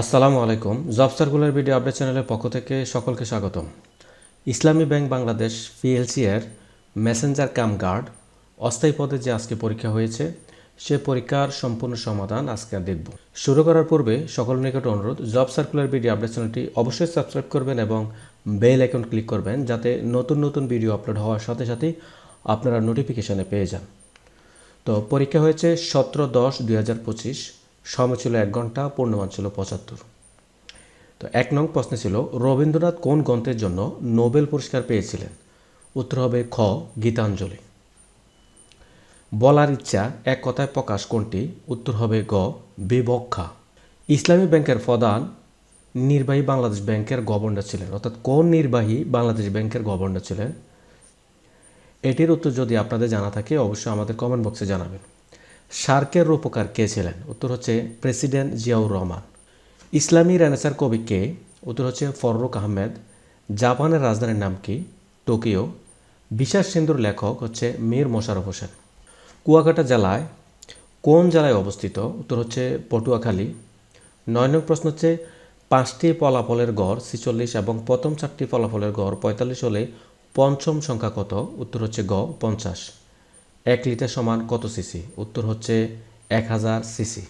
আসসালামু আলাইকুম। Job circular video update চ্যানেলের পক্ষ থেকে সকলকে স্বাগতম। ইসলামী ব্যাংক বাংলাদেশ পিএলসি এর মেসেঞ্জার কাম গার্ড অস্থায়ী পদে যে আজকে পরীক্ষা হয়েছে, সে পরীক্ষার সম্পূর্ণ সমাধান আজকে দেখব। শুরু করার পূর্বে সকল নিকট অনুরোধ জব সার্কুলার ভিডিও আপডেট চ্যানেলটি অবশ্যই সাবস্ক্রাইব করবেন এবং বেল আইকন ক্লিক করবেন যাতে নতুন নতুন ভিডিও আপলোড হওয়ার সাথে সাথে আপনারা নোটিফিকেশনে পেয়ে যান। তো পরীক্ষা হয়েছে সতেরো দশ দুই হাজার পঁচিশ। সময় ছিল এক ঘণ্টা, পূর্ণমান ছিল পঁচাত্তর। তো এক নং প্রশ্ন ছিল, রবীন্দ্রনাথ কোন গ্রন্থের জন্য নোবেল পুরস্কার পেয়েছিলেন? উত্তর হবে খ, গীতাঞ্জলি। বলার ইচ্ছা এক কথায় প্রকাশ কোনটি? উত্তর হবে গ, বিবক্ষা। ইসলামী ব্যাংকের প্রধান নির্বাহী বাংলাদেশ ব্যাংকের গভর্নর ছিলেন। অর্থাৎ কোন নির্বাহী বাংলাদেশ ব্যাংকের গভর্নর ছিলেন? এটির উত্তর যদি আপনাদের জানা থাকে, অবশ্যই আমাদের কমেন্ট বক্সে জানাবেন। সার্কের রূপকার কে ছিলেন? উত্তর হচ্ছে প্রেসিডেন্ট জিয়াউর রহমান। ইসলামী রেনেসার কবি কে? উত্তর হচ্ছে ফররুক আহমেদ। জাপানের রাজধানীর নাম কি? টোকিও। বিশ্বাস সিন্ধুর লেখক হচ্ছে মীর মোশারফ হোসেন। কুয়াকাটা জেলায় কোন জেলায় অবস্থিত? উত্তর হচ্ছে পটুয়াখালী। নয় নং প্রশ্ন হচ্ছে, পাঁচটি ফলাফলের গড় ছিচল্লিশ এবং প্রথম চারটি ফলাফলের গড় পঁয়তাল্লিশ হলে পঞ্চম সংখ্যা কত? উত্তর হচ্ছে গ, পঞ্চাশ। এক লিটার সমান কত সিসি? উত্তর হচ্ছে এক হাজার সিসি।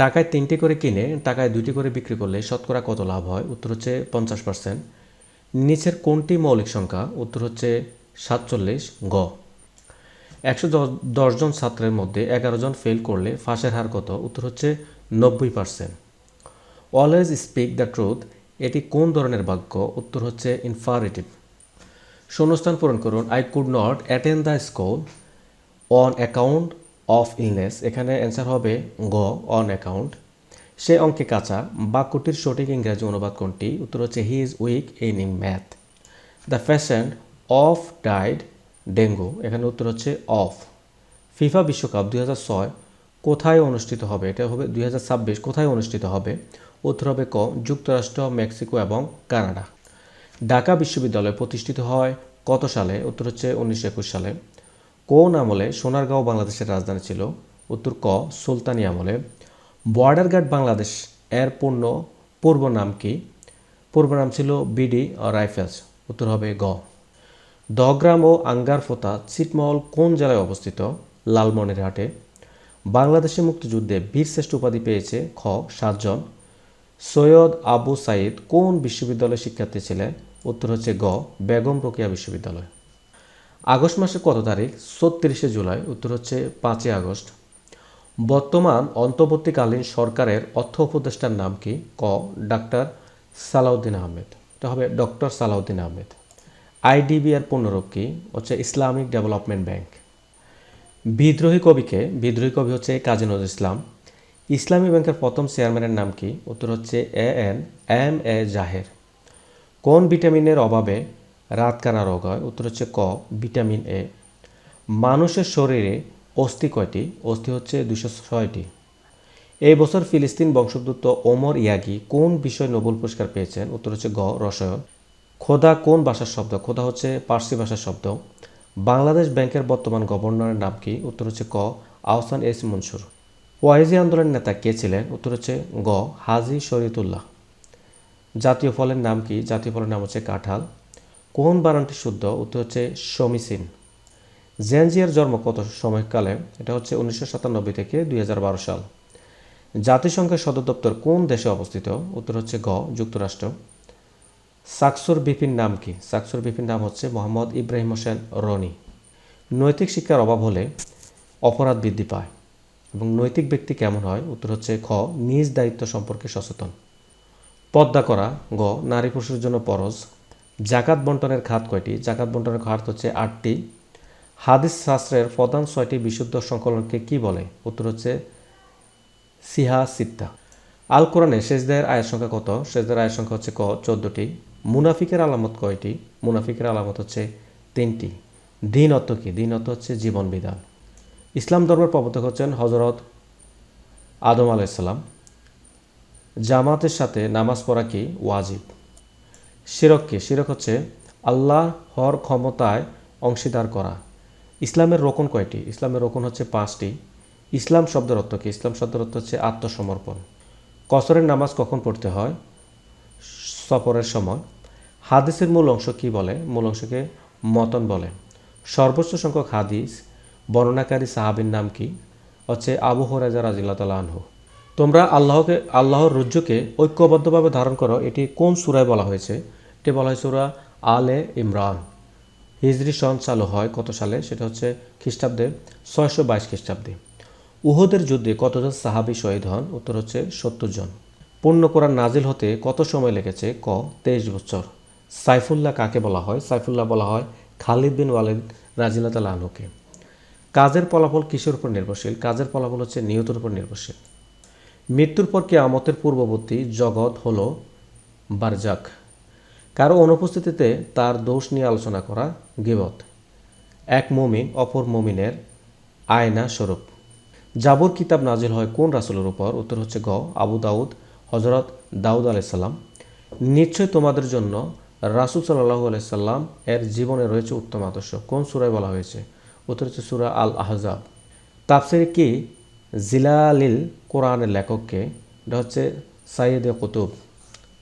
টাকায় তিনটি করে কিনে টাকায় দুটি করে বিক্রি করলে শতকরা কত লাভ হয়? উত্তর হচ্ছে পঞ্চাশ পার্সেন্ট নিচের কোনটি মৌলিক সংখ্যা? উত্তর হচ্ছে সাতচল্লিশ গ। একশো দশজন ছাত্রের মধ্যে এগারো জন ফেল করলে ফাঁসের হার কত? উত্তর হচ্ছে নব্বই percent always speak the truth এটি কোন ধরনের বাক্য? উত্তর হচ্ছে ইনফারেটিভ শূন্যস্থান পূরণ করুন। I could not attend the school on account of illness এখানে অ্যান্সার হবে গ অন অ্যাকাউন্ট সে অঙ্কে কাঁচা, বাক্যটির সঠিক ইংরাজি অনুবাদ কোনটি? উত্তর হচ্ছে he is weak in in math the patient of died dengue এখানে উত্তর হচ্ছে অফ ফিফা বিশ্বকাপ দুই কোথায় অনুষ্ঠিত হবে? এটা হবে দুই হাজার ছাব্বিশ, কোথায় অনুষ্ঠিত হবে? উত্তর হবে ক, যুক্তরাষ্ট্র, মেক্সিকো এবং কানাডা। ঢাকা বিশ্ববিদ্যালয় প্রতিষ্ঠিত হয় কত সালে? উত্তর হচ্ছে উনিশশো একুশ সালে। কোন আমলে সোনারগাঁও বাংলাদেশের রাজধানী ছিল? উত্তর ক, সুলতানি আমলে। বর্ডার গার্ড বাংলাদেশ এর পূর্ণ পূর্ব নাম কি? পূর্ব নাম ছিল বিডি রাইফেলস। উত্তর হবে গ। দহগ্রাম ও আঙ্গারফোতা ছিটমহল কোন জেলায় অবস্থিত? লালমনিরহাটে। বাংলাদেশের মুক্তিযুদ্ধে বীরশ্রেষ্ঠ উপাধি পেয়েছে খ, সাতজন। সৈয়দ আবু সাইদ কোন বিশ্ববিদ্যালয়ের শিক্ষার্থী ছিলেন? উত্তর হচ্ছে গ, বেগম রোকেয়া বিশ্ববিদ্যালয়। আগস্ট মাসের কত তারিখ? ছত্রিশে জুলাই, উত্তর হচ্ছে পাঁচই আগস্ট। বর্তমান অন্তর্বর্তীকালীন সরকারের অর্থ উপদেষ্টার নাম কি? ক, ডাক্তার সালাউদ্দিন আহমেদ। এটা হবে ডক্টর সালাউদ্দিন আহমেদ। আইডিবি এর পূর্ণরূপ কি? হচ্ছে ইসলামিক ডেভেলপমেন্ট ব্যাংক। বিদ্রোহী কবিকে, বিদ্রোহী কবি হচ্ছে কাজী নজরুল ইসলাম। ইসলামী ব্যাংকের প্রথম চেয়ারম্যানের নাম কি? উত্তর হচ্ছে এ এন এম এ জাহের। কোন ভিটামিনের অভাবে রাতকানা রোগ হয়। উত্তর হচ্ছে ক, ভিটামিন এ। মানুষের শরীরে অস্থি কয়টি? অস্থি হচ্ছে দুশো ছয়টি। এই বছর ফিলিস্তিন বংশোদ্ভূত ওমর ইয়াগি কোন বিষয় নোবেল পুরস্কার পেয়েছেন? উত্তর হচ্ছে গ, রসায়ন। খোদা কোন ভাষার শব্দ? খোদা হচ্ছে পার্সি ভাষার শব্দ। বাংলাদেশ ব্যাংকের বর্তমান গভর্নরের নাম কি? উত্তর হচ্ছে ক, আহসান এস মনসুর। ওয়াইজি আন্দোলনের নেতা কে ছিলেন? উত্তর হচ্ছে গ, হাজি শরীতুল্লাহ জাতীয় ফলের নাম কি? জাতীয় ফলের নাম হচ্ছে কাঁঠাল। কোন বানানটি শুদ্ধ, উত্তর হচ্ছে সমীচীন। জেনজিয়ার জন্ম কত সময়কালে? এটা হচ্ছে উনিশশো সাতানব্বই থেকে দুই হাজার বারো সাল। জাতিসংঘের সদর দপ্তর কোন দেশে অবস্থিত? উত্তর হচ্ছে গ, যুক্তরাষ্ট্র। সাকসুর বিপিন নাম কি? সাকসুর বিপিন নাম হচ্ছে মোহাম্মদ ইব্রাহিম হোসেন রনি। নৈতিক শিক্ষার অভাব হলে অপরাধ বৃদ্ধি পায় এবং নৈতিক ব্যক্তি কেমন হয়? উত্তর হচ্ছে খ, নিজ দায়িত্ব সম্পর্কে সচেতন। পদ্মা করা, গ, নারী পুরুষের জন্য পরজ। জাকাত বন্টনের খাত কয়টি? জাকাত বন্টনের খাত হচ্ছে আটটি। হাদিস শাস্ত্রের প্রধান ছয়টি বিশুদ্ধ সংকলনকে কি বলে? উত্তর হচ্ছে সিহা সিত্তা। আল কোরআনে শেষদের আয়ের সংখ্যা কত? শেষদের আয়ের সংখ্যা হচ্ছে ক? চোদ্দটি। মুনাফিকের আলামত কয়টি? মুনাফিকের আলামত হচ্ছে তিনটি। দিন অর্থ কি? দিন অর্থ হচ্ছে জীবন বিধান। ইসলাম ধর্মের প্রবর্তক হচ্ছেন হজরত আদম আলাইসাল্লাম জামাতের সাথে নামাজ পড়া কি? ওয়াজিব। শিরক কি শিরক হচ্ছে আল্লাহ হর ক্ষমতায় অংশীদার করা। ইসলামের রোকন কয়টি? ইসলামের রোকন হচ্ছে পাঁচটি। ইসলাম শব্দের অর্থ কি? ইসলাম শব্দের অর্থ হচ্ছে আত্মসমর্পণ। কসরের নামাজ কখন পড়তে হয়? সফরের সময়। হাদিসের মূল অংশ কি বলে? মূল অংশকে মতন বলে। সর্বোচ্চ সংখ্যক হাদিস বর্ণনাকারী সাহাবির নাম কি? হচ্ছে আবু হরাজা রাজিল্লা তালা আনহু। তোমরা আল্লাহকে, আল্লাহর রুজ্জুকে ঐক্যবদ্ধভাবে ধারণ করো। এটি কোন সুরায় বলা হয়েছে? এটি বলা হয় সুরা আলে ইমরান। হিজরি সন চালু হয় কত সালে? সেটা হচ্ছে খ্রিস্টাব্দে ছয়শো বাইশ খ্রিস্টাব্দে। উহুদের যুদ্ধে কতজন সাহাবি শহীদ হন? উত্তর হচ্ছে সত্তর জন। পূর্ণ কোরআন নাজিল হতে কত সময় লেগেছে? ক, তেইশ বছর। সাইফুল্লাহ কাকে বলা হয়? সাইফুল্লাহ বলা হয় খালিদ বিন ওয়ালিদ রাজিনাত আনহুকে। কাজের ফলাফল কিসের উপর নির্ভরশীল? কাজের ফলাফল হচ্ছে নিয়তের উপর নির্ভরশীল। মৃত্যুর পর কেয়ামতের পূর্ববর্তী জগৎ হলো বারজাক। কারও অনুপস্থিতিতে তার দোষ নিয়ে আলোচনা করা গিবত। এক মমিন অপর মমিনের আয়না স্বরূপ। জাবর কিতাব নাজিল হয় কোন রাসুলের উপর? উত্তর হচ্ছে গ, আবু দাউদ হজরত দাউদ আলাইসাল্লাম নিশ্চয় তোমাদের জন্য রাসুল সাল্লাহু আলাইসাল্লাম এর জীবনে রয়েছে উত্তম আদর্শ। কোন সুরায় বলা হয়েছে? উত্তর হচ্ছে সুরা আল আহজাব তাফসির কি জিলালিল কোরআনের লেখককে, এটা হচ্ছে সাইয়েদ কুতুব,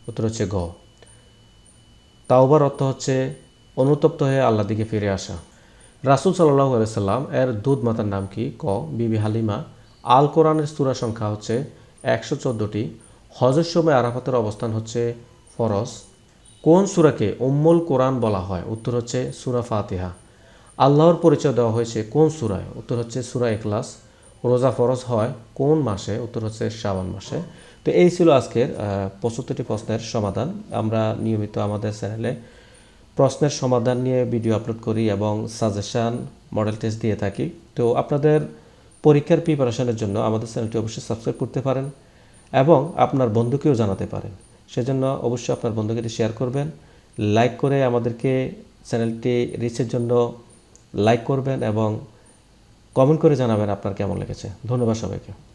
উত্তর হচ্ছে গ। তাওবার অর্থ হচ্ছে অনুতপ্ত হয়ে আল্লাহ দিকে ফিরে আসা। রাসুল সাল্লাহ সাল্লাম এর দুধ মাতার নাম কি? ক, বিবি হালিমা। আল কোরআনের সুরা সংখ্যা হচ্ছে একশো চোদ্দোটি। হজের সময় আরাফাতের অবস্থান হচ্ছে ফরজ। কোন সুরাকে উম্মুল কোরআন বলা হয়? উত্তর হচ্ছে সুরা ফাতিহা। আল্লাহর পরিচয় দেওয়া হয়েছে কোন সুরায়? উত্তর হচ্ছে সুরা এখলাস রোজা ফরজ হয় কোন মাসে? উত্তর হচ্ছে শ্রাবণ মাসে। তো এই ছিল আজকের পঁচাত্তরটি প্রশ্নের সমাধান। আমরা নিয়মিত আমাদের চ্যানেলে প্রশ্নের সমাধান নিয়ে ভিডিও আপলোড করি এবং সাজেশান, মডেল টেস্ট দিয়ে থাকি। তো আপনাদের পরীক্ষার প্রিপারেশনের জন্য আমাদের চ্যানেলটি অবশ্যই সাবস্ক্রাইব করতে পারেন এবং আপনার বন্ধুকেও জানাতে পারেন। সেজন্য অবশ্যই আপনার বন্ধুকে শেয়ার করবেন, লাইক করে আমাদেরকে চ্যানেলটি রিচের জন্য লাইক করবেন এবং কমেন্ট করে জানাবেন আপনার কেমন লেগেছে। ধন্যবাদ সবাইকে।